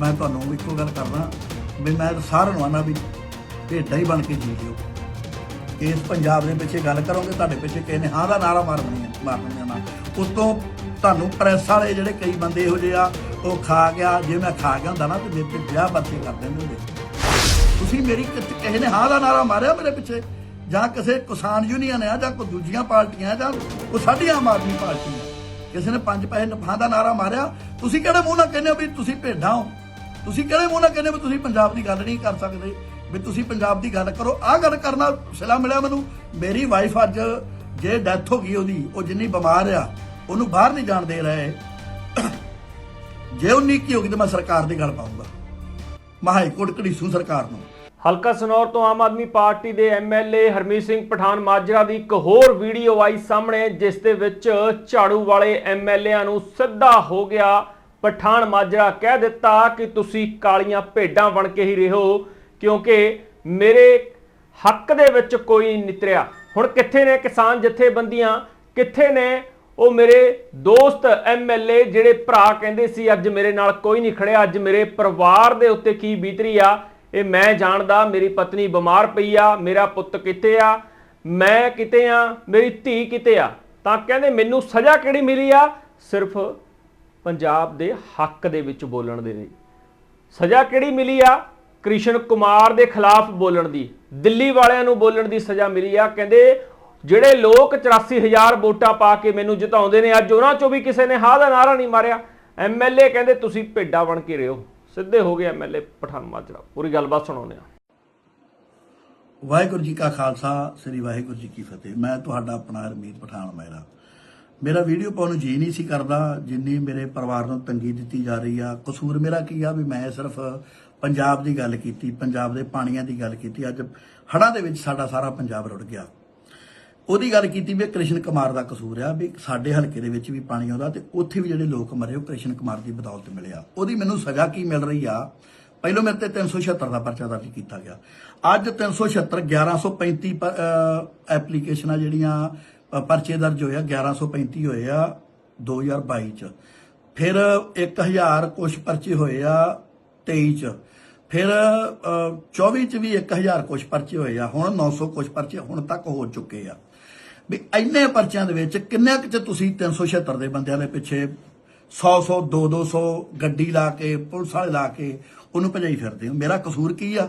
ਮੈਂ ਤੁਹਾਨੂੰ ਇੱਕੋ ਗੱਲ ਕਰਦਾ, ਵੀ ਮੈਂ ਸਾਰਿਆਂ ਨੂੰ ਆਨਾ ਵੀ ਭੇਡਾਂ ਹੀ ਬਣ ਕੇ ਜੀ ਲਿਓ। ਇਸ ਪੰਜਾਬ ਦੇ ਪਿੱਛੇ ਗੱਲ ਕਰੋਗੇ, ਤੁਹਾਡੇ ਪਿੱਛੇ ਕਿਸੇ ਨੇ ਹਾਂ ਦਾ ਨਾਰਾ ਮਾਰਨੀ ਹੈ ਮਾਰਨੀ ਨਾ। ਤੋਂ ਤੁਹਾਨੂੰ ਪ੍ਰੈਸ ਵਾਲੇ ਜਿਹੜੇ ਕਈ ਬੰਦੇ ਇਹੋ ਜਿਹੇ ਆ, ਉਹ ਖਾ ਗਿਆ, ਜੇ ਮੈਂ ਖਾ ਗਿਆ ਹੁੰਦਾ ਨਾ, ਤੇ ਮੇਰੇ ਤੇ ਵਿਆਹ ਬੱਚੇ ਕਰ ਦਿੰਦੇ ਹੁੰਦੇ। ਤੁਸੀਂ ਮੇਰੀ ਕਿਸੇ ਨੇ ਹਾਂ ਦਾ ਨਾਰਾ ਮਾਰਿਆ ਮੇਰੇ ਪਿੱਛੇ? ਜਾਂ ਕਿਸੇ ਕਿਸਾਨ ਯੂਨੀਅਨ ਆ, ਜਾਂ ਕੋਈ ਦੂਜੀਆਂ ਪਾਰਟੀਆਂ ਜਾਂ ਉਹ ਸਾਡੀ ਆਮ ਆਦਮੀ ਪਾਰਟੀ ਆ। ਕਿਸੇ ਨੇ ਪੰਜ ਪੈਸੇ ਨਫਾ ਦਾ ਨਾਰਾ ਮਾਰਿਆ। ਤੁਸੀਂ ਕਿਹੜੇ ਮੂੰਹ ਨਾਲ ਕਹਿੰਦੇ ਹੋ ਵੀ ਤੁਸੀਂ ਭੇਡਾਂ ਹੋ? ਤੁਸੀਂ ਕਿਹੜੇ ਮੂੰਹ ਨਾਲ ਕਹਿੰਦੇ ਵੀ ਤੁਸੀਂ ਪੰਜਾਬ ਦੀ ਗੱਲ ਨਹੀਂ ਕਰ ਸਕਦੇ? ਵੀ ਤੁਸੀਂ ਪੰਜਾਬ ਦੀ ਗੱਲ ਕਰੋ। ਆਹ ਗੱਲ ਕਰਨਾ ਸਲਾਹ ਮਿਲਿਆ ਮੈਨੂੰ। ਮੇਰੀ ਵਾਈਫ ਅੱਜ ਜੇ ਡੈਥ ਹੋ ਗਈ ਉਹਦੀ, ਉਹ ਜਿੰਨੀ ਬਿਮਾਰ ਆ, ਉਹਨੂੰ ਬਾਹਰ ਨਹੀਂ ਜਾਣ ਦੇ ਰਹੇ। ਜੇ ਉਹ ਨਿੱਕੀ ਹੋ ਗਈ ਤਾਂ ਮੈਂ ਸਰਕਾਰ ਦੀ ਗੱਲ ਪਾਉਂਗਾ ਮੈਂ ਹਾਈ ਕੋਰਟ ਘੜੀਸੂ ਸਰਕਾਰ ਨੂੰ। ਹਲਕਾ ਸਨੌਰ ਤੋਂ ਆਮ ਆਦਮੀ ਪਾਰਟੀ ਦੇ ਐਮਐਲਏ ਹਰਮੀਤ ਸਿੰਘ ਪਠਾਨ ਮਾਜਰਾ ਦੀ ਇੱਕ ਹੋਰ ਵੀਡੀਓ ਆਈ ਸਾਹਮਣੇ, ਜਿਸ ਦੇ ਵਿੱਚ ਝਾੜੂ ਵਾਲੇ ਐਮਐਲਏਆਂ ਨੂੰ ਸਿੱਧਾ ਹੋ ਗਿਆ ਪਠਾਨ ਮਾਜਰਾ ਕਹਿ ਦਿੱਤਾ ਕਿ ਤੁਸੀਂ ਕਾਲੀਆਂ ਭੇਡਾਂ ਬਣ ਕੇ ਹੀ ਰਹੋ ਕਿਉਂਕਿ ਮੇਰੇ ਹੱਕ ਦੇ ਵਿੱਚ ਕੋਈ ਨਹੀਂ ਨਿਤਰਿਆ। ਹੁਣ ਕਿੱਥੇ ਨੇ ਕਿਸਾਨ ਜਥੇਬੰਦੀਆਂ? ਕਿੱਥੇ ਨੇ ਉਹ ਮੇਰੇ ਦੋਸਤ ਐਮਐਲਏ ਜਿਹੜੇ ਭਰਾ ਕਹਿੰਦੇ ਸੀ, ਅੱਜ ਮੇਰੇ ਨਾਲ ਕੋਈ ਨਹੀਂ ਖੜਿਆ, ਅੱਜ ਮੇਰੇ ਪਰਿਵਾਰ ਦੇ ਉੱਤੇ ਕੀ ਬੀਤਰੀ ਆ? ਇਹ ਮੈਂ ਜਾਣਦਾ, ਮੇਰੀ ਪਤਨੀ ਬਿਮਾਰ ਪਈ ਆ, ਮੇਰਾ ਪੁੱਤ ਕਿੱਥੇ ਆ? ਮੈਂ ਕਿਤੇ ਆ, ਮੇਰੀ ਧੀ ਕਿਤੇ ਆ? ਤਾਂ ਕਹਿੰਦੇ, ਮੈਨੂੰ ਸਜ਼ਾ ਕਿਹੜੀ ਮਿਲੀ ਆ? ਸਿਰਫ ਪੰਜਾਬ ਦੇ ਹੱਕ ਦੇ ਵਿੱਚ ਬੋਲਣ ਦੇ ਲਈ ਸਜ਼ਾ ਕਿਹੜੀ ਮਿਲੀ ਆ? ਕ੍ਰਿਸ਼ਨ ਕੁਮਾਰ ਦੇ ਖਿਲਾਫ ਬੋਲਣ ਦੀ। ਦਿੱਲੀ ਵਾਲਿਆਂ ਨੂੰ ਬੋਲਣ ਦੀ ਸਜ਼ਾ ਮਿਲੀ ਆ। ਕਹਿੰਦੇ, ਜਿਹੜੇ ਲੋਕ 84000 ਵੋਟਾਂ ਪਾ ਕੇ ਮੈਨੂੰ ਜਿਤਾਉਂਦੇ ਨੇ, ਅੱਜ ਉਹਨਾਂ ਚੋਂ ਵੀ ਕਿਸੇ ਨੇ ਹਾਂ ਦਾ ਨਾਰਾ ਨਹੀਂ ਮਾਰਿਆ। ਐਮਐਲਏ ਕਹਿੰਦੇ, ਤੁਸੀਂ ਭੇਡਾ ਬਣ ਕੇ ਰਹੋ। ਸਿੱਧੇ ਹੋ ਗਏ ਐਮਐਲਏ ਪਠਾਨ ਮਾਜਰਾ ਪੂਰੀ ਗੱਲਬਾਤ ਸੁਣਾਉਂਦੇ ਆ ਵਾਹਿਗੁਰੂ ਜੀ ਕਾ ਖਾਲਸਾ, ਸ੍ਰੀ ਵਾਹਿਗੁਰੂ ਜੀ ਕੀ ਫਤਿਹ। ਮੈਂ ਤੁਹਾਡਾ ਆਪਣਾ ਹਰਮੀਤ ਪਠਾਨ ਮਹਿਰਾ ਮੇਰਾ ਵੀਡੀਓ ਪਾਉਣ ਨੂੰ ਜੀ ਨਹੀਂ ਸੀ ਕਰਦਾ, ਜਿੰਨੀ ਮੇਰੇ ਪਰਿਵਾਰ ਨੂੰ ਤੰਗੀ ਦਿੱਤੀ ਜਾ ਰਹੀ ਆ। ਕਸੂਰ ਮੇਰਾ ਕੀ ਆ ਵੀ ਮੈਂ ਸਿਰਫ ਪੰਜਾਬ ਦੀ ਗੱਲ ਕੀਤੀ, ਪੰਜਾਬ ਦੇ ਪਾਣੀਆਂ ਦੀ ਗੱਲ ਕੀਤੀ। ਅੱਜ ਹੜ੍ਹਾਂ ਦੇ ਵਿੱਚ ਸਾਡਾ ਸਾਰਾ ਪੰਜਾਬ ਰੁੜ ਗਿਆ। ਉਹਦੀ ਗੱਲ ਕੀਤੀ ਵੀ ਇਹ ਕ੍ਰਿਸ਼ਨ ਕੁਮਾਰ ਦਾ ਕਸੂਰ ਆ ਵੀ ਸਾਡੇ ਹਲਕੇ ਦੇ ਵਿੱਚ ਵੀ ਪਾਣੀ ਆਉਂਦਾ ਤੇ ਉੱਥੇ ਵੀ ਜਿਹੜੇ ਲੋਕ ਮਰੇ, ਉਹ ਕ੍ਰਿਸ਼ਨ ਕੁਮਾਰ ਦੀ ਬਦੌਲਤ ਮਿਲਿਆ। ਉਹਦੀ ਮੈਨੂੰ ਸਜ਼ਾ ਕੀ ਮਿਲ ਰਹੀ ਆ? ਪਹਿਲੋਂ ਮੇਰੇ ਤੇ 376 ਦਾ ਪਰਚਾ ਦਰਜ ਕੀਤਾ ਗਿਆ। ਅੱਜ 376 1135 ਪ- ਐਪਲੀਕੇਸ਼ਨਾਂ ਜਿਹੜੀਆਂ ਪਰਚੇ ਦਰਜ ਹੋਏ ਆ 1135 ਹੋਏ ਆ 2022 ਚ। ਫਿਰ 1000 ਕੁਛ ਪਰਚੇ ਹੋਏ ਆ 23 ਚ। ਫਿਰ ਅਹ, 24 ਚ ਵੀ 1000 ਕੁਛ ਪਰਚੇ ਹੋਏ ਆ ਹੁਣ 900 ਕੁਛ ਪਰਚੇ ਹੁਣ ਤੱਕ ਹੋ ਚੁੱਕੇ ਆ। ਵੀ ਇੰਨੇ ਪਰਚਿਆਂ ਦੇ ਵਿੱਚ ਕਿੰਨੇ ਕੁ ਚ ਤੁਸੀਂ 376 ਦੇ ਬੰਦਿਆਂ ਦੇ ਪਿੱਛੇ 100 100 200 200 ਗੱਡੀ ਲਾ ਕੇ ਪੁਲਿਸ ਵਾਲੇ ਲਾ ਕੇ ਉਹਨੂੰ ਭਜਾਈ ਫਿਰਦੇ ਹੋ? ਮੇਰਾ ਕਸੂਰ ਕੀ ਆ?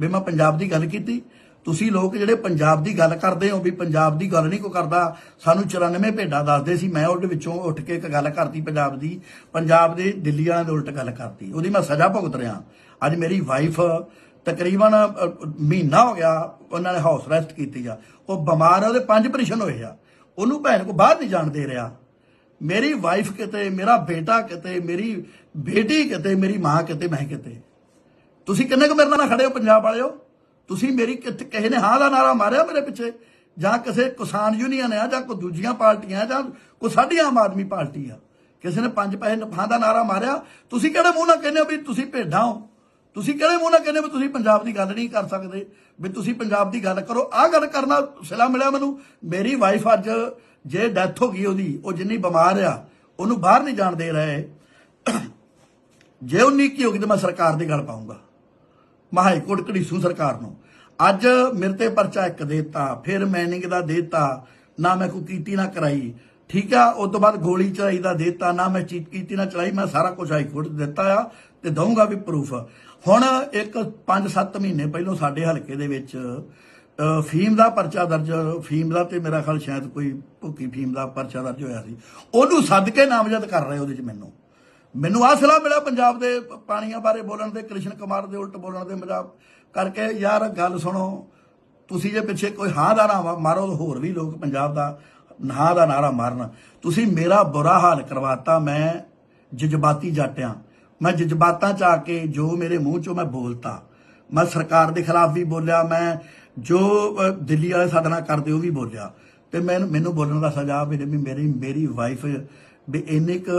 ਵੀ ਮੈਂ ਪੰਜਾਬ ਦੀ ਗੱਲ ਕੀਤੀ ਤੁਸੀਂ ਲੋਕ ਜਿਹੜੇ ਪੰਜਾਬ ਦੀ ਗੱਲ ਕਰਦੇ ਹੋ ਵੀ ਪੰਜਾਬ ਦੀ ਗੱਲ ਨਹੀਂ ਕੋ ਕਰਦਾ, ਸਾਨੂੰ 94 ਭੇਡਾਂ ਦੱਸਦੇ ਸੀ, ਮੈਂ ਉਹਦੇ ਵਿੱਚੋਂ ਉੱਠ ਕੇ ਇੱਕ ਗੱਲ ਕਰਤੀ ਪੰਜਾਬ ਦੀ, ਪੰਜਾਬ ਦੇ ਦਿੱਲੀ ਵਾਲਿਆਂ ਦੇ ਉਲਟ ਗੱਲ ਕਰਤੀ। ਉਹਦੀ ਮੈਂ ਸਜ਼ਾ ਭੁਗਤ ਰਿਹਾ। ਅੱਜ ਮੇਰੀ ਵਾਈਫ ਤਕਰੀਬਨ ਮਹੀਨਾ ਹੋ ਗਿਆ, ਉਹਨਾਂ ਨੇ ਹਾਊਸ ਰੈਸਟ ਕੀਤੀ ਆ। ਉਹ ਬਿਮਾਰ ਆ, ਉਹਦੇ ਪੰਜ ਆਪਰੇਸ਼ਨ ਹੋਏ ਆ। ਉਹਨੂੰ ਭੈਣ ਕੋ ਬਾਹਰ ਨਹੀਂ ਜਾਣ ਦੇ ਰਿਹਾ। ਮੇਰੀ ਵਾਈਫ ਕਿਤੇ, ਮੇਰਾ ਬੇਟਾ ਕਿਤੇ, ਮੇਰੀ ਬੇਟੀ ਕਿਤੇ, ਮੇਰੀ ਮਾਂ ਕਿਤੇ, ਮੈਂ ਕਿਤੇ। ਤੁਸੀਂ ਕਿੰਨੇ ਕੁ ਮੇਰੇ ਨਾਲ ਖੜੇ ਹੋ, ਪੰਜਾਬ ਵਾਲਿਓ? ਤੁਸੀਂ ਮੇਰੀ ਕਿੱਥੇ ਕਿਸੇ ਨੇ ਹਾਂ ਦਾ ਨਾਰਾ ਮਾਰਿਆ ਮੇਰੇ ਪਿੱਛੇ? ਜਾਂ ਕਿਸੇ ਕਿਸਾਨ ਯੂਨੀਅਨ ਆ, ਜਾਂ ਕੋਈ ਦੂਜੀਆਂ ਪਾਰਟੀਆਂ ਜਾਂ ਕੋਈ ਸਾਡੀ ਆਮ ਆਦਮੀ ਪਾਰਟੀ ਆ? ਕਿਸੇ ਨੇ ਪੰਜ ਪੈਸੇ ਨਫਾ ਦਾ ਨਾਰਾ ਮਾਰਿਆ? ਤੁਸੀਂ ਕਿਹੜੇ ਮੂੰਹ ਨਾਲ ਕਹਿੰਦੇ ਹੋ ਵੀ ਤੁਸੀਂ ਭੇਡਾਂ ਹੋ? ਤੁਸੀਂ ਕਿਹੜੇ ਮੂੰਹ ਨਾਲ ਕਹਿੰਦੇ ਹੋ ਵੀ ਤੁਸੀਂ ਪੰਜਾਬ ਦੀ ਗੱਲ ਨਹੀਂ ਕਰ ਸਕਦੇ? ਵੀ ਤੁਸੀਂ ਪੰਜਾਬ ਦੀ ਗੱਲ ਕਰੋ। ਆਹ ਗੱਲ ਕਰਨਾ ਸਿਲਾ ਮਿਲਿਆ ਮੈਨੂੰ। ਮੇਰੀ ਵਾਈਫ ਅੱਜ ਜੇ ਡੈਥ ਹੋ ਗਈ ਉਹਦੀ, ਉਹ ਜਿੰਨੀ ਬਿਮਾਰ ਆ, ਉਹਨੂੰ ਬਾਹਰ ਨਹੀਂ ਜਾਣ ਦੇ ਰਹੇ। ਜੇ ਉਹ ਨਿੱਕੀ ਹੋ ਗਈ ਤਾਂ ਮੈਂ ਸਰਕਾਰ ਦੀ ਗੱਲ ਪਾਉਂਗਾ ਮੈਂ ਹਾਈ ਕੋਰਟ ਘੜੀਸੂ ਸਰਕਾਰ ਨੂੰ। ਅੱਜ ਮੇਰੇ ਤੇ ਪਰਚਾ ਇੱਕ ਦੇਤਾ, ਫਿਰ ਮੈਨਿੰਗ ਦਾ ਦੇਤਾ, ਨਾ ਮੈਂ ਕੋਈ ਕੀਤੀ, ਨਾ ਕਰਾਈ। ਠੀਕ ਆ, ਉਸ ਤੋਂ ਬਾਅਦ ਗੋਲੀ ਚਲਾਈ ਦਾ ਦੇਤਾ, ਨਾ ਮੈਂ ਚੀਟ ਕੀਤੀ, ਨਾ ਚਲਾਈ, ਮੈਂ ਸਾਰਾ ਕੁਝ ਹਾਈ ਕੋਰਟ 'ਚ ਦਿੱਤਾ ਆ ਤੇ ਦਊਂਗਾ ਵੀ ਪ੍ਰੂਫ ਹੁਣ ਇੱਕ 5-7 ਮਹੀਨੇ ਪਹਿਲਾਂ ਸਾਡੇ ਹਲਕੇ ਦੇ ਵਿੱਚ ਫੀਮ ਦਾ ਪਰਚਾ ਦਰਜ, ਫੀਮ ਦਾ ਤੇ ਮੇਰਾ ਖਿਆਲ ਸ਼ਾਇਦ ਕੋਈ ਭੁੱਕੀ ਫੀਮ ਦਾ ਪਰਚਾ ਦਰਜ ਹੋਇਆ ਸੀ। ਉਹਨੂੰ ਸੱਦ ਕੇ ਨਾਮਜ਼ਦ ਕਰ ਰਹੇ ਉਹਦੇ 'ਚ ਮੈਨੂੰ। ਮੈਨੂੰ ਆਹ ਸਲਾਹ ਮਿਲਿਆ ਪੰਜਾਬ ਦੇ ਪਾਣੀਆਂ ਬਾਰੇ ਬੋਲਣ ਦੇ, ਕ੍ਰਿਸ਼ਨ ਕੁਮਾਰ ਦੇ ਉਲਟ ਬੋਲਣ ਦੇ ਮਜ਼ਾਕ ਕਰਕੇ, ਯਾਰ ਗੱਲ ਸੁਣੋ, ਤੁਸੀਂ ਜੇ ਪਿੱਛੇ ਕੋਈ ਹਾਂ ਦਾ ਨਾਰਾ ਮਾਰੋ ਤਾਂ ਹੋਰ ਵੀ ਲੋਕ ਪੰਜਾਬ ਦਾ ਹਾਂ ਦਾ ਨਾਰਾ ਮਾਰਨ। ਤੁਸੀਂ ਮੇਰਾ ਬੁਰਾ ਹਾਲ ਕਰਵਾਤਾ, ਮੈਂ ਜਜ਼ਬਾਤੀ ਜਾਟਿਆਂ ਮੈਂ ਜਜ਼ਬਾਤਾਂ ਚ ਆ ਕੇ ਜੋ ਮੇਰੇ ਮੂੰਹ ਚੋਂ ਮੈਂ ਬੋਲਤਾ। ਮੈਂ ਸਰਕਾਰ ਦੇ ਖਿਲਾਫ ਵੀ ਬੋਲਿਆ, ਮੈਂ ਜੋ ਦਿੱਲੀ ਵਾਲੇ ਸਾਡੇ ਨਾਲ ਕਰਦੇ ਉਹ ਵੀ ਬੋਲਿਆ। ਤੇ ਮੈਨੂੰ ਮੈਨੂੰ ਬੋਲਣ ਦਾ ਸਜ਼ਾ ਵੀ ਵੀ ਮੇਰੀ ਮੇਰੀ ਵਾਈਫ ਵੀ ਇੰਨੇ ਕੁ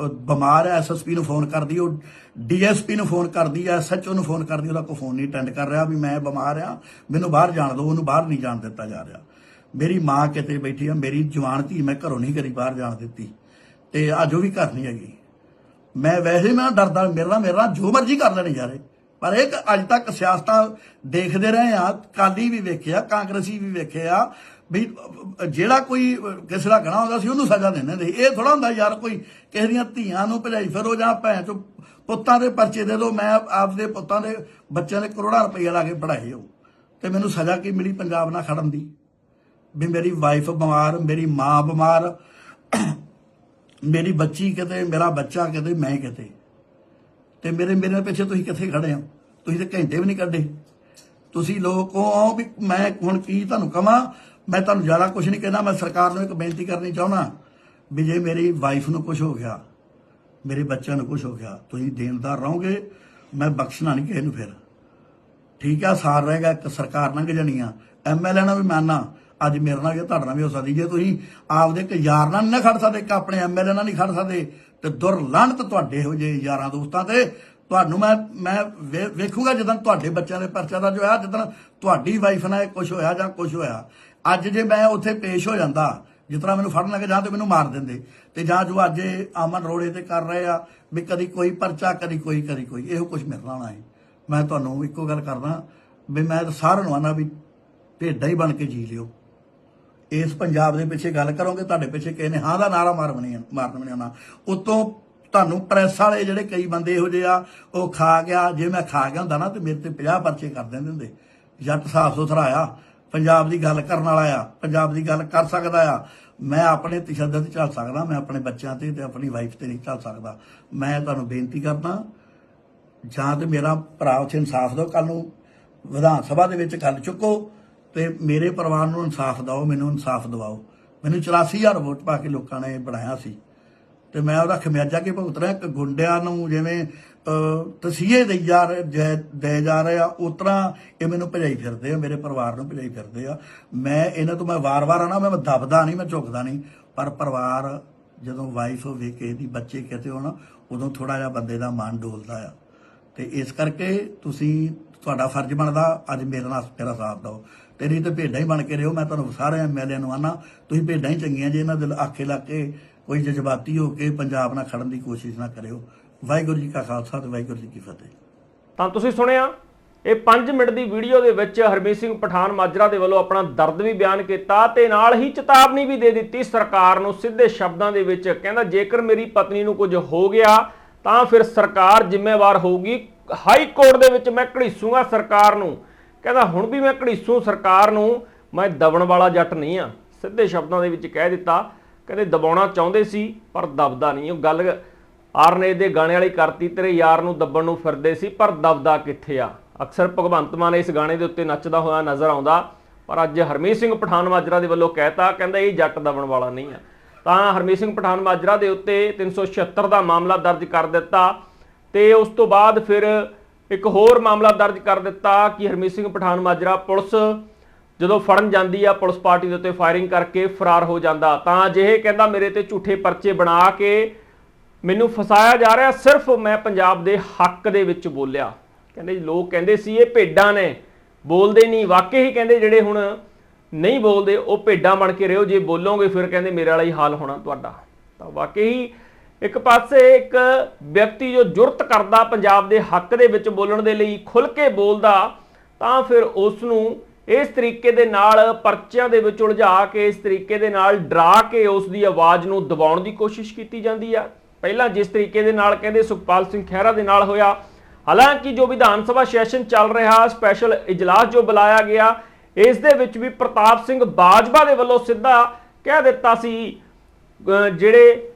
ਅ, ਬਿਮਾਰ ਹੈ ਐਸਐਸਪੀ ਨੂੰ ਫੋਨ ਕਰਦੀ ਉਹ ਡੀਐਸਪੀ ਨੂੰ ਫੋਨ ਕਰਦੀ ਹੈ ਐਸਐਚਓ ਨੂੰ ਫੋਨ ਕਰਦੀ ਉਹਦਾ ਕੋਈ ਫੋਨ ਨਹੀਂ ਅਟੈਂਡ ਕਰ ਰਿਹਾ ਵੀ ਮੈਂ ਬਿਮਾਰ ਆ ਮੈਨੂੰ ਬਾਹਰ ਜਾਣ ਦਿਓ ਉਹਨੂੰ ਬਾਹਰ ਨਹੀਂ ਜਾਣ ਦਿੱਤਾ ਜਾ ਰਿਹਾ। ਮੇਰੀ ਮਾਂ ਕਿਤੇ ਬੈਠੀ ਆ ਮੇਰੀ ਜਵਾਨ ਧੀ ਮੈਂ ਘਰੋਂ ਨਹੀਂ ਕਰੀ ਬਾਹਰ ਜਾਣ ਦਿੱਤੀ ਤੇ ਅੱਜ ਉਹ ਵੀ ਘਰ ਨਹੀਂ ਹੈਗੀ। ਮੈਂ ਵੈਸੇ ਮੈਂ ਡਰਦਾ ਮੇਰੇ ਨਾਲ ਮੇਰੇ ਨਾਲ ਜੋ ਮਰਜ਼ੀ ਕਰ ਲੈਣੇ ਯਾਰੇ ਪਰ ਇਹ ਅੱਜ ਤੱਕ ਸਿਆਸਤਾਂ ਦੇਖਦੇ ਰਹੇ ਆ ਕਾਲੀ ਵੀ ਵੇਖਿਆ ਕਾਂਗਰਸੀ ਵੀ ਵੇਖਿਆ ਵੀ ਜਿਹੜਾ ਕੋਈ ਕਿਸੇ ਦਾ ਗਣਾ ਹੁੰਦਾ ਸੀ, ਉਹਨੂੰ ਸਜ਼ਾ ਦਿੰਦੇ ਹੁੰਦੇ ਇਹ ਥੋੜਾ ਹੁੰਦਾ ਯਾਰ ਕੋਈ ਕਿਸੇ ਦੀਆਂ ਧੀਆਂ ਨੂੰ ਭਜਾਈ, ਫਿਰੋ ਜਾਂ ਭੈਣ ਚੋ ਪੁੱਤਾਂ ਦੇ ਪਰਚੇ ਦੇ ਦਿਓ ਮੈਂ ਆਪਦੇ ਪੁੱਤਾਂ ਦੇ ਬੱਚਿਆਂ ਦੇ ਕਰੋੜਾਂ ਰੁਪਏ ਲਾ ਕੇ ਪੜਾਏ ਹੋ ਤੇ ਮੈਨੂੰ ਸਜ਼ਾ ਕੀ ਮਿਲੀ ਪੰਜਾਬ ਨਾਲ ਖੜਨ ਦੀ? ਵੀ ਮੇਰੀ ਵਾਈਫ ਬਿਮਾਰ, ਮੇਰੀ ਮਾਂ ਬਿਮਾਰ, ਮੇਰੀ ਬੱਚੀ ਕਿਤੇ, ਮੇਰਾ ਬੱਚਾ ਕਿਤੇ, ਮੈਂ ਕਿਤੇ। ਤੇ ਮੇਰੇ ਮੇਰੇ ਪਿੱਛੇ ਤੁਸੀਂ ਕਿੱਥੇ ਖੜੇ ਹੋ? ਤੁਸੀਂ ਤੇ ਘੰਟੇ ਵੀ ਨਹੀਂ ਕੱਢੇ। ਤੁਸੀਂ ਲੋਕ ਹੋ ਵੀ ਮੈਂ ਹੁਣ ਕੀ ਤੁਹਾਨੂੰ ਕਵਾਂ? ਮੈਂ ਤੁਹਾਨੂੰ ਜ਼ਿਆਦਾ ਕੁਝ ਨਹੀਂ ਕਹਿੰਦਾ, ਮੈਂ ਸਰਕਾਰ ਨੂੰ ਇੱਕ ਬੇਨਤੀ ਕਰਨੀ ਚਾਹੁੰਦਾ ਵੀ ਜੇ ਮੇਰੀ ਵਾਈਫ ਨੂੰ ਕੁਝ ਹੋ ਗਿਆ, ਮੇਰੇ ਬੱਚਿਆਂ ਨੂੰ ਕੁਝ ਹੋ ਗਿਆ, ਤੁਸੀਂ ਦੇਣਦਾਰ ਰਹੋਗੇ, ਮੈਂ ਬਖਸ਼ਣਾ ਨਹੀਂ ਕਿਸੇ ਨੂੰ ਫਿਰ। ਠੀਕ ਆ, ਸਾਰ ਰਹੇਗਾ ਇੱਕ ਸਰਕਾਰ ਲੰਘ ਜਾਣੀ ਆ। ਐਮਐਲਏ ਨਾਲ ਵੀ ਮਾਨਾ ਅੱਜ ਮੇਰੇ ਨਾਲ ਵੀ ਤੁਹਾਡੇ ਨਾਲ ਵੀ ਹੋ ਸਕਦੀ। ਜੇ ਤੁਸੀਂ ਆਪਦੇ ਇੱਕ ਯਾਰ ਨਾਲ ਨਾ ਖੜ ਸਕਦੇ, ਇੱਕ ਆਪਣੇ ਐਮਐਲਏ ਨਾਲ ਨਹੀਂ ਖੜ ਸਕਦੇ, ਤੇ ਦੁਰਲੰਤ ਤੁਹਾਡੇ ਹੋ ਜੇ ਯਾਰਾਂ ਦੋਸਤਾਂ ਤੇ, ਤੁਹਾਨੂੰ ਮੈਂ ਮੈਂ ਵੇ- ਵੇਖੂਗਾ ਜਦੋਂ ਤੁਹਾਡੇ ਬੱਚਿਆਂ ਦੇ ਪਰਚਾ ਦਾ ਜੋ ਹੋਇਆ, ਜਦੋਂ ਤੁਹਾਡੀ ਵਾਈਫ ਨਾਲ ਕੁਝ ਹੋਇਆ ਜਾਂ ਕੁਝ ਹੋਇਆ। ਅੱਜ ਜੇ ਮੈਂ ਉੱਥੇ ਪੇਸ਼ ਹੋ ਜਾਂਦਾ, ਜਿਸ ਤਰ੍ਹਾਂ ਮੈਨੂੰ ਫੜਨ ਲੱਗੇ ਜਾਂ ਤੇ ਮੈਨੂੰ ਮਾਰ ਦਿੰਦੇ, ਤੇ ਜਾਂ ਜੋ ਅੱਜ ਇਹ ਅਮਨ ਰੋੜੇ ਤੇ ਕਰ ਰਹੇ ਆ, ਵੀ ਕਦੀ ਕੋਈ ਪਰਚਾ, ਕਦੀ ਕੋਈ ਕਦੀ ਕੋਈ, ਇਹੋ ਕੁਝ ਮੇਰੇ ਨਾਲ ਹੈ ਮੈਂ ਤੁਹਾਨੂੰ ਇੱਕੋ ਗੱਲ ਕਰਦਾ, ਵੀ ਮੈਂ ਤਾਂ ਸਾਰਿਆਂ ਨੂੰ ਆਨਾ ਵੀ ਭੇਡਾ ਹੀ ਬਣ ਕੇ ਜੀ ਲਿਓ। ਇਸ ਪੰਜਾਬ ਦੇ ਪਿੱਛੇ ਗੱਲ ਕਰੋਗੇ, ਤੁਹਾਡੇ ਪਿੱਛੇ ਕਿਸੇ ਨੇ ਹਾਂ ਦਾ ਨਾਰਾ ਮਾਰਨ ਮਾਰਨ ਬਣੀ ਆਉਣਾ ਉਤੋਂ ਤੁਹਾਨੂੰ ਪ੍ਰੈਸ ਵਾਲੇ ਜਿਹੜੇ ਕਈ ਬੰਦੇ ਇਹੋ ਜਿਹੇ ਆ, ਉਹ ਖਾ ਗਿਆ, ਜੇ ਮੈਂ ਖਾ ਗਿਆ ਹੁੰਦਾ ਨਾ, ਤੇ ਮੇਰੇ ਤੇ 50 ਪਰਚੇ ਕਰ ਦਿੰਦੇ ਹੁੰਦੇ। ਜੱਟ ਸਾਫ਼ ਸੁਥਰਾ ਆ। ਪੰਜਾਬ ਦੀ ਗੱਲ ਕਰਨ ਵਾਲਾ ਆ, ਪੰਜਾਬ ਦੀ ਗੱਲ ਕਰ ਸਕਦਾ ਆ। ਮੈਂ ਆਪਣੇ ਤਸ਼ੱਦਦ ਝੱਲ ਸਕਦਾ, ਮੈਂ ਆਪਣੇ ਬੱਚਿਆਂ ਤੇ ਤੇ ਆਪਣੀ ਵਾਈਫ ਤੇ ਨਹੀਂ ਝੱਲ ਸਕਦਾ। ਮੈਂ ਤੁਹਾਨੂੰ ਬੇਨਤੀ ਕਰਦਾ, ਜਾਂ ਤੇ ਮੇਰਾ ਭਰਾ ਉੱਥੇ ਇਨਸਾਫ ਦਿਓ ਕੱਲ ਨੂੰ ਵਿਧਾਨ ਸਭਾ ਦੇ ਵਿੱਚ ਗੱਲ ਚੁੱਕੋ ਤੇ ਮੇਰੇ ਪਰਿਵਾਰ ਨੂੰ ਇਨਸਾਫ ਦਿਓ, ਮੈਨੂੰ ਇਨਸਾਫ ਦਿਵਾਓ। ਮੈਨੂੰ 84000 ਵੋਟ ਪਾ ਕੇ ਲੋਕਾਂ ਨੇ ਬਣਾਇਆ ਸੀ। ਤੇ ਮੈਂ ਉਹਦਾ ਖਮਿਆਜਾ ਕਿ ਭੁਗਤ ਇੱਕ ਗੁੰਡਿਆਂ ਨੂੰ ਜਿਵੇਂ ਤਸੀਹੇ ਦੇ ਜਾ ਰਹੇ, ਜੈ- ਦੇ ਜਾ ਰਹੇ ਆ ਉਤਰਾ ਇਹ ਮੈਨੂੰ ਭਜਾਈ ਫਿਰਦੇ ਆ, ਮੇਰੇ ਪਰਿਵਾਰ ਨੂੰ ਭਜਾਈ ਫਿਰਦੇ ਆ। ਮੈਂ ਇਹਨਾਂ ਤੋਂ ਮੈਂ ਵਾਰ-ਵਾਰ ਆਣਾ ਮੈਂ ਦਬਦਾ ਨਹੀਂ, ਮੈਂ ਝੁਕਦਾ ਨਹੀਂ, ਪਰ ਪਰਿਵਾਰ ਜਦੋਂ ਵਾਈਫ ਹੋਵੇ, ਕਿਸੇ ਦੀ ਬੱਚੇ ਕਿਤੇ ਹੋਣ, ਉਦੋਂ ਥੋੜਾ ਜਿਹਾ ਬੰਦੇ ਦਾ ਮਨ ਡੋਲਦਾ ਆ। ਤੇ ਇਸ ਕਰਕੇ ਤੁਸੀਂ, ਤੁਹਾਡਾ ਫਰਜ਼ ਬਣਦਾ, ਅੱਜ ਮੇਰੇ ਨਾਲ ਮੇਰਾ ਸਾਥ ਦਿਓ। ਤੇਰੀ ਤੇ ਭੇਡਾਂ ਹੀ ਬਣ ਕੇ ਰਹੋ, ਮੈਂ ਤੁਹਾਨੂੰ ਸਾਰੇ ਐਮਐਲਏ ਨੂੰ ਆਨਾ, ਤੁਸੀਂ ਭੇਡਾਂ ਹੀ ਚੰਗੀਆਂ ਜੇ ਇਹਨਾਂ ਦਿਲ ਆਖੇ ਲੱਗ ਕੇ ਕੋਈ ਜਜ਼ਬਾਤੀ ਹੋ ਕੇ ਪੰਜਾਬ ਨਾਲ ਖੜਨ ਦੀ ਕੋਸ਼ਿਸ਼ ਨਾ ਕਰਿਓ। ਵਾਹਿਗੁਰੂ ਜੀ ਕਾ ਖਾਲਸਾ ਤੇ ਵਾਹਿਗੁਰੂ ਜੀ ਕੀ ਫਤਿਹ। ਤਾਂ ਤੁਸੀਂ ਸੁਣਿਆ, ਇਹ 5 ਮਿੰਟ ਦੀ ਵੀਡੀਓ ਦੇ ਵਿੱਚ ਹਰਮੀਤ ਸਿੰਘ ਪਠਾਨ ਮਾਜਰਾ ਦੇ ਵੱਲੋਂ ਆਪਣਾ ਦਰਦ ਵੀ ਬਿਆਨ ਕੀਤਾ ਤੇ ਨਾਲ ਹੀ ਚੇਤਾਵਨੀ ਵੀ ਦੇ ਦਿੱਤੀ ਸਰਕਾਰ ਨੂੰ ਸਿੱਧੇ ਸ਼ਬਦਾਂ ਦੇ ਵਿੱਚ। ਕਹਿੰਦਾ, ਜੇਕਰ ਮੇਰੀ ਪਤਨੀ ਨੂੰ ਕੁਝ ਹੋ ਗਿਆ, ਤਾਂ ਫਿਰ ਸਰਕਾਰ ਜ਼ਿੰਮੇਵਾਰ ਹੋਊਗੀ। ਹਾਈ ਕੋਰਟ ਦੇ ਵਿੱਚ ਮੈਂ ਘੜੀਸੂਗਾ ਸਰਕਾਰ ਨੂੰ। ਕਹਿੰਦਾ, ਹੁਣ ਵੀ ਮੈਂ ਘੜੀਸੂ ਸਰਕਾਰ ਨੂੰ, ਮੈਂ ਦਬਣ ਵਾਲਾ ਜੱਟ ਨਹੀਂ ਆ। ਸਿੱਧੇ ਸ਼ਬਦਾਂ ਦੇ ਵਿੱਚ ਕਹਿ ਦਿੱਤਾ ਕਹਿੰਦੇ ਦਬਾਉਣਾ ਚਾਹੁੰਦੇ ਸੀ, ਪਰ ਦਬਦਾ ਨਹੀਂ। ਉਹ ਗੱਲ ਆਰਨੇ ਦੇ ਗਾਣੇ ਵਾਲੀ ਕਰਤੀ, ਤੇਰੇ ਯਾਰ ਨੂੰ ਦੱਬਣ ਨੂੰ ਫਿਰਦੇ ਸੀ, ਪਰ ਦਬਦਾ ਕਿੱਥੇ ਆ? ਅਕਸਰ ਭਗਵੰਤ ਮਾਨ ਇਸ ਗਾਣੇ ਦੇ ਉੱਤੇ ਨੱਚਦਾ ਹੋਇਆ ਨਜ਼ਰ ਆਉਂਦਾ, ਪਰ ਅੱਜ ਹਰਮੀਤ ਸਿੰਘ ਪਠਾਨ ਮਾਜਰਾ ਦੇ ਵੱਲੋਂ ਕਹਿਤਾ, ਕਹਿੰਦਾ ਇਹ ਜੱਟ ਦਬਣ ਵਾਲਾ ਨਹੀਂ ਆ। ਤਾਂ ਹਰਮੀਤ ਸਿੰਘ ਪਠਾਨ ਮਾਜਰਾ ਦੇ ਉੱਤੇ 376 ਦਾ ਮਾਮਲਾ ਦਰਜ ਕਰ ਦਿੱਤਾ ਤੇ ਉਸ ਤੋਂ ਬਾਅਦ ਫਿਰ ਇੱਕ ਹੋਰ ਮਾਮਲਾ ਦਰਜ ਕਰ ਦਿੱਤਾ ਕਿ ਹਰਮੀਤ ਸਿੰਘ ਪਠਾਨ ਮਾਜਰਾ ਪੁਲਿਸ ਜਦੋਂ ਫੜਨ ਜਾਂਦੀ ਆ ਪੁਲਿਸ ਪਾਰਟੀ ਦੇ ਉੱਤੇ ਫਾਇਰਿੰਗ ਕਰਕੇ ਫਰਾਰ ਹੋ ਜਾਂਦਾ, ਤਾਂ ਅਜਿਹੇ ਕਹਿੰਦਾ ਮੇਰੇ ਤੇ ਝੂਠੇ ਪਰਚੇ ਬਣਾ ਕੇ ਮੈਨੂੰ ਫਸਾਇਆ ਜਾ ਰਿਹਾ, ਸਿਰਫ ਮੈਂ ਪੰਜਾਬ ਦੇ ਹੱਕ ਦੇ ਵਿੱਚ ਬੋਲਿਆ। ਕਹਿੰਦੇ ਲੋਕ ਕਹਿੰਦੇ ਸੀ ਇਹ ਭੇਡਾਂ ਨੇ, ਬੋਲਦੇ ਨਹੀਂ, ਵਾਕਈ ਹੀ ਕਹਿੰਦੇ ਜਿਹੜੇ ਹੁਣ ਨਹੀਂ ਬੋਲਦੇ, ਉਹ ਭੇਡਾਂ ਬਣ ਕੇ ਰਹੋ, ਜੇ ਬੋਲੋਗੇ ਫਿਰ ਕਹਿੰਦੇ ਮੇਰੇ ਵਾਲਾ ਹੀ ਹਾਲ ਹੋਣਾ ਤੁਹਾਡਾ। ਤਾਂ ਵਾਕਈ ਹੀ ਇੱਕ ਪਾਸੇ ਇੱਕ ਵਿਅਕਤੀ ਜੋ ਜੁਰਤ ਕਰਦਾ, ਪੰਜਾਬ ਦੇ ਹੱਕ ਦੇ ਵਿੱਚ ਬੋਲਣ ਦੇ ਲਈ ਖੁੱਲ ਕੇ ਬੋਲਦਾ, ਤਾਂ ਫਿਰ ਉਸ ਨੂੰ ਇਸ ਤਰੀਕੇ ਦੇ ਨਾਲ ਪਰਚਿਆਂ ਦੇ ਵਿੱਚ ਉਲਝਾ ਕੇ, ਇਸ ਤਰੀਕੇ ਦੇ ਨਾਲ ਡਰਾ ਕੇ ਉਸ ਦੀ ਆਵਾਜ਼ ਨੂੰ ਦਬਾਉਣ ਦੀ ਕੋਸ਼ਿਸ਼ ਕੀਤੀ ਜਾਂਦੀ ਆ। ਪਹਿਲਾਂ ਜਿਸ ਤਰੀਕੇ ਦੇ ਨਾਲ ਕਹਿੰਦੇ ਸੁਖਪਾਲ ਸਿੰਘ ਖਹਿਰਾ ਦੇ ਨਾਲ ਹੋਇਆ, ਹਾਲਾਂਕਿ ਜੋ ਵਿਧਾਨ ਸਭਾ ਸੈਸ਼ਨ ਚੱਲ ਰਿਹਾ, ਸਪੈਸ਼ਲ ਇਜਲਾਸ ਜੋ ਬੁਲਾਇਆ ਗਿਆ, ਇਸ ਦੇ ਵਿੱਚ ਵੀ ਪ੍ਰਤਾਪ ਸਿੰਘ ਬਾਜਵਾ ਦੇ ਵੱਲੋਂ ਸਿੱਧਾ ਕਹਿ ਦਿੱਤਾ ਸੀ ਜਿਹੜੇ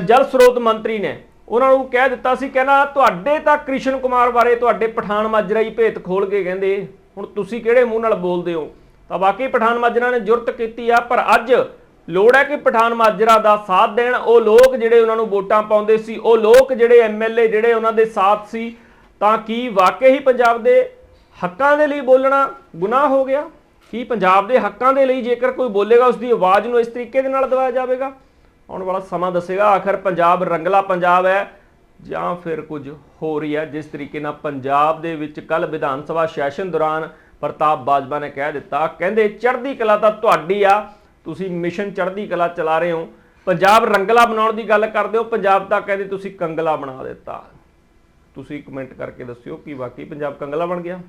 ਜਲ ਸਰੋਤ ਮੰਤਰੀ ਨੇ, ਉਹਨਾਂ ਨੂੰ ਕਹਿ ਦਿੱਤਾ ਸੀ, ਕਹਿੰਦਾ, ਤੁਹਾਡੇ ਤਾਂ ਕ੍ਰਿਸ਼ਨ ਕੁਮਾਰ ਬਾਰੇ ਤੁਹਾਡੇ ਪਠਾਨ ਮਾਜਰਾ ਹੀ ਭੇਤ ਖੋਲ ਕੇ ਕਹਿੰਦੇ ਹੁਣ ਤੁਸੀਂ ਕਿਹੜੇ ਮੂੰਹ ਨਾਲ ਬੋਲਦੇ ਹੋ? ਤਾਂ ਵਾਕਈ ਪਠਾਨ ਮਾਜਰਾ ਨੇ ਜੁਰਤ ਕੀਤੀ ਆ, ਪਰ ਅੱਜ ਲੋੜ ਹੈ ਕਿ ਪਠਾਨ ਮਾਜਰਾ ਦਾ ਸਾਥ ਦੇਣ। ਉਹ ਲੋਕ ਜਿਹੜੇ ਉਹਨਾਂ ਨੂੰ ਵੋਟਾਂ ਪਾਉਂਦੇ ਸੀ, ਉਹ ਲੋਕ ਜਿਹੜੇ ਐਮਐਲਏ ਜਿਹੜੇ ਉਹਨਾਂ ਦੇ ਸਾਥ ਸੀ, ਤਾਂ ਕੀ ਵਾਕਈ ਹੀ ਪੰਜਾਬ ਦੇ ਹੱਕਾਂ ਦੇ ਲਈ ਬੋਲਣਾ ਗੁਨਾਹ ਹੋ ਗਿਆ? ਕੀ ਪੰਜਾਬ ਦੇ ਹੱਕਾਂ ਦੇ ਲਈ ਜੇਕਰ ਕੋਈ ਬੋਲੇਗਾ ਉਸ ਦੀ ਆਵਾਜ਼ ਨੂੰ ਇਸ ਤਰੀਕੇ ਦੇ ਨਾਲ ਦਬਾਇਆ ਜਾਵੇਗਾ? ਆਉਣ ਵਾਲਾ ਸਮਾਂ ਦੱਸੇਗਾ, ਆਖਰ ਪੰਜਾਬ ਰੰਗਲਾ ਪੰਜਾਬ ਹੈ। ਜਾਂ ਫਿਰ ਕੁਝ ਹੋ ਰਹੀ ਹੈ ਜਿਸ ਤਰੀਕੇ ਨਾਲ ਪੰਜਾਬ ਦੇ ਵਿੱਚ ਕੱਲ ਵਿਧਾਨ ਸਭਾ ਸੈਸ਼ਨ ਦੌਰਾਨ ਪ੍ਰਤਾਪ ਬਾਜਵਾ ਨੇ ਕਹਿ ਦਿੱਤਾ, ਕਹਿੰਦੇ ਚੜ੍ਹਦੀ ਕਲਾ ਤਾਂ ਤੁਹਾਡੀ ਆ, ਤੁਸੀਂ ਮਿਸ਼ਨ ਚੜ੍ਹਦੀ ਕਲਾ ਚਲਾ ਰਹੇ ਹੋ। ਪੰਜਾਬ ਰੰਗਲਾ ਬਣਾਉਣ ਦੀ ਗੱਲ ਕਰਦੇ ਹੋ, ਪੰਜਾਬ ਤਾਂ ਕਹਿੰਦੇ ਤੁਸੀਂ ਕੰਗਲਾ ਬਣਾ ਦਿੱਤਾ। ਤੁਸੀਂ ਕਮੈਂਟ ਕਰਕੇ ਦੱਸਿਓ ਕਿ ਵਾਕਈ ਪੰਜਾਬ ਕੰਗਲਾ ਬਣ ਗਿਆ?